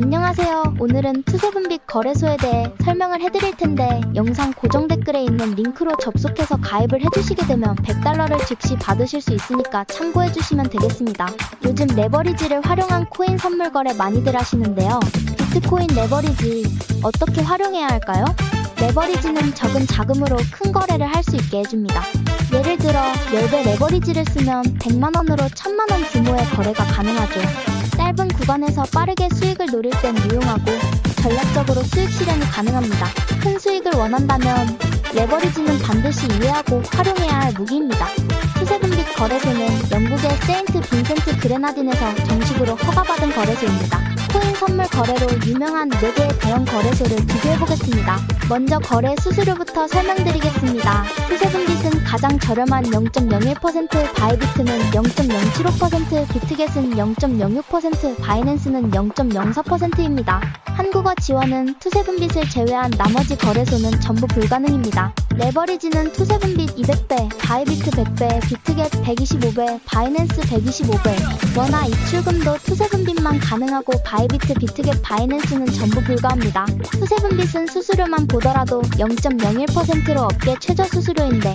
안녕하세요. 오늘은 투세분빛 거래소에 대해 설명을 해드릴 텐데 영상 고정 댓글에 있는 링크로 접속해서 가입을 해주시게 되면 100달러를 즉시 받으실 수 있으니까 참고해주시면 되겠습니다. 요즘 레버리지를 활용한 코인 선물 거래 많이들 하시는데요. 비트코인 레버리지 어떻게 활용해야 할까요? 레버리지는 적은 자금으로 큰 거래를 할 수 있게 해줍니다. 예를 들어 10배 레버리지를 쓰면 100만원으로 1000만원 규모의 거래가 가능하죠. 짧은 구간에서 빠르게 수익을 노릴 땐 유용하고 전략적으로 수익 실현이 가능합니다. 큰 수익을 원한다면 레버리지는 반드시 이해하고 활용해야 할 무기입니다. 투세분빛 거래소는 영국의 세인트 빈센트 그레나딘에서 정식으로 허가받은 거래소입니다. 코인 선물 거래로 유명한 4개의 대형 거래소를 비교해보겠습니다. 먼저 거래 수수료부터 설명드리겠습니다. 가장 저렴한 0.01%, 바이비트는 0.075%, 비트겟은 0.06%, 바이낸스는 0.04%입니다. 한국어 지원은 투세분빛을 제외한 나머지 거래소는 전부 불가능입니다. 레버리지는 투세분빛 200배, 바이비트 100배, 비트겟 125배, 바이낸스 125배, 원화 입출금도 투세분빛만 가능하고 바이비트, 비트겟, 바이낸스는 전부 불가합니다. 투세분빛은 수수료만 보더라도 0.01%로 업계 최저 수수료인데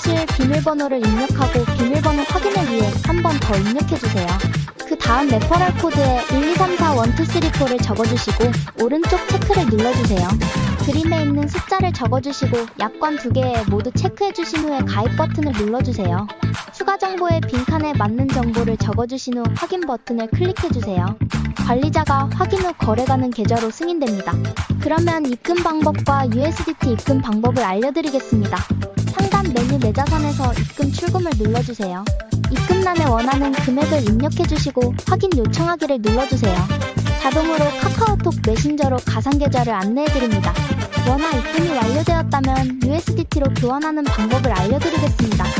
사용하실 비밀번호를 입력하고 비밀번호 확인을 위해 한 번 더 입력해주세요. 그 다음 레퍼럴 코드에 123412344를 적어주시고 오른쪽 체크를 눌러주세요. 그림에 있는 숫자를 적어주시고 약관 두 개에 모두 체크해주신 후에 가입 버튼을 눌러주세요. 추가 정보의 빈칸에 맞는 정보를 적어주신 후 확인 버튼을 클릭해주세요. 관리자가 확인 후 거래가는 계좌로 승인됩니다. 그러면 입금 방법과 USDT 입금 방법을 알려드리겠습니다. 상단 메뉴 내 자산에서 입금 출금을 눌러주세요. 입금란에 원하는 금액을 입력해주시고 확인 요청하기를 눌러주세요. 자동으로 카카오톡 메신저로 가상계좌를 안내해드립니다. 원화 입금이 완료되었다면 USDT로 교환하는 방법을 알려드리겠습니다.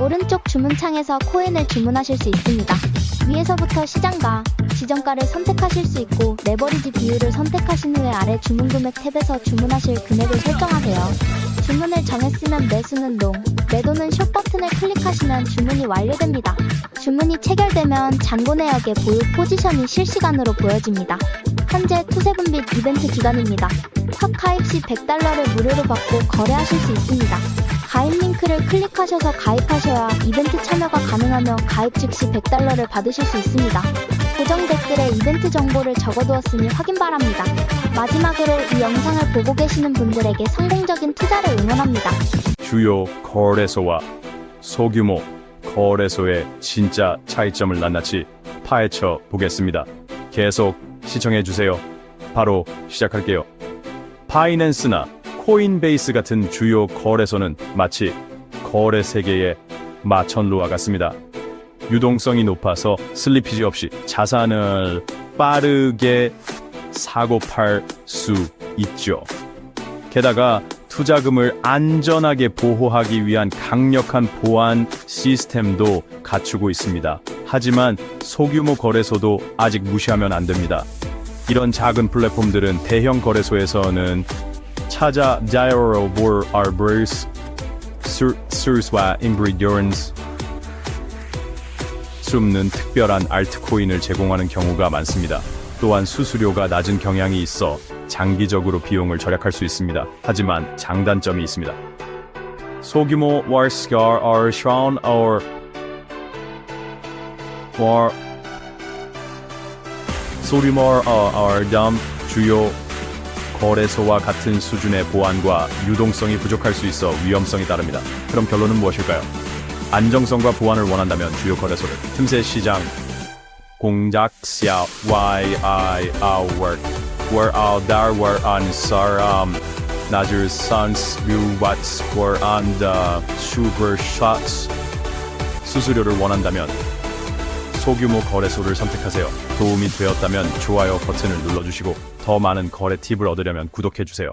오른쪽 주문창에서 코인을 주문하실 수 있습니다. 위에서부터 시장가, 지정가를 선택하실 수 있고 레버리지 비율을 선택하신 후에 아래 주문 금액 탭에서 주문하실 금액을 설정하세요. 주문을 정했으면 매수는 롱, 매도는 숏 버튼을 클릭하시면 주문이 완료됩니다. 주문이 체결되면 잔고 내역의 보유 포지션이 실시간으로 보여집니다. 현재 투세분빛 이벤트 기간입니다. 첫 가입 시 100달러를 무료로 받고 거래하실 수 있습니다. 가입 링크를 클릭하셔서 가입하셔야 이벤트 참여가 가능하며 가입 즉시 100달러를 받으실 수 있습니다. 고정 댓글에 이벤트 정보를 적어두었으니 확인 바랍니다. 마지막으로 이 영상을 보고 계시는 분들에게 성공적인 투자를 응원합니다. 주요 거래소와 소규모 거래소의 진짜 차이점을 낱낱이 파헤쳐 보겠습니다. 계속 시청해 주세요. 바로 시작할게요. 파이낸스나 코인베이스 같은 주요 거래소는 마치 거래 세계의 마천루와 같습니다. 유동성이 높아서 슬리피지 없이 자산을 빠르게 사고 팔 수 있죠. 게다가 투자금을 안전하게 보호하기 위한 강력한 보안 시스템도 갖추고 있습니다. 하지만 소규모 거래소도 아직 무시하면 안 됩니다. 이런 작은 플랫폼들은 대형 거래소에서는 찾아 자유로 볼 알브르스 수스와 인브리디언스 숨는 특별한 알트코인을 제공하는 경우가 많습니다. 또한 수수료가 낮은 경향이 있어 장기적으로 비용을 절약할 수 있습니다. 하지만 장단점이 있습니다. 소규모 월스가 are shown or war 소규모 어, are dumb 주요 거래소와 같은 수준의 보안과 유동성이 부족할 수 있어 위험성이 따릅니다. 그럼 결론은 무엇일까요? 안정성과 보안을 원한다면 주요 거래소를. 틈새 시장. 공작sia y i our work. Were all there were on saram Najir sons you what's were on the super shots. 수수료를 원한다면 소규모 거래소를 선택하세요. 도움이 되었다면 좋아요 버튼을 눌러주시고 더 많은 거래 팁을 얻으려면 구독해주세요.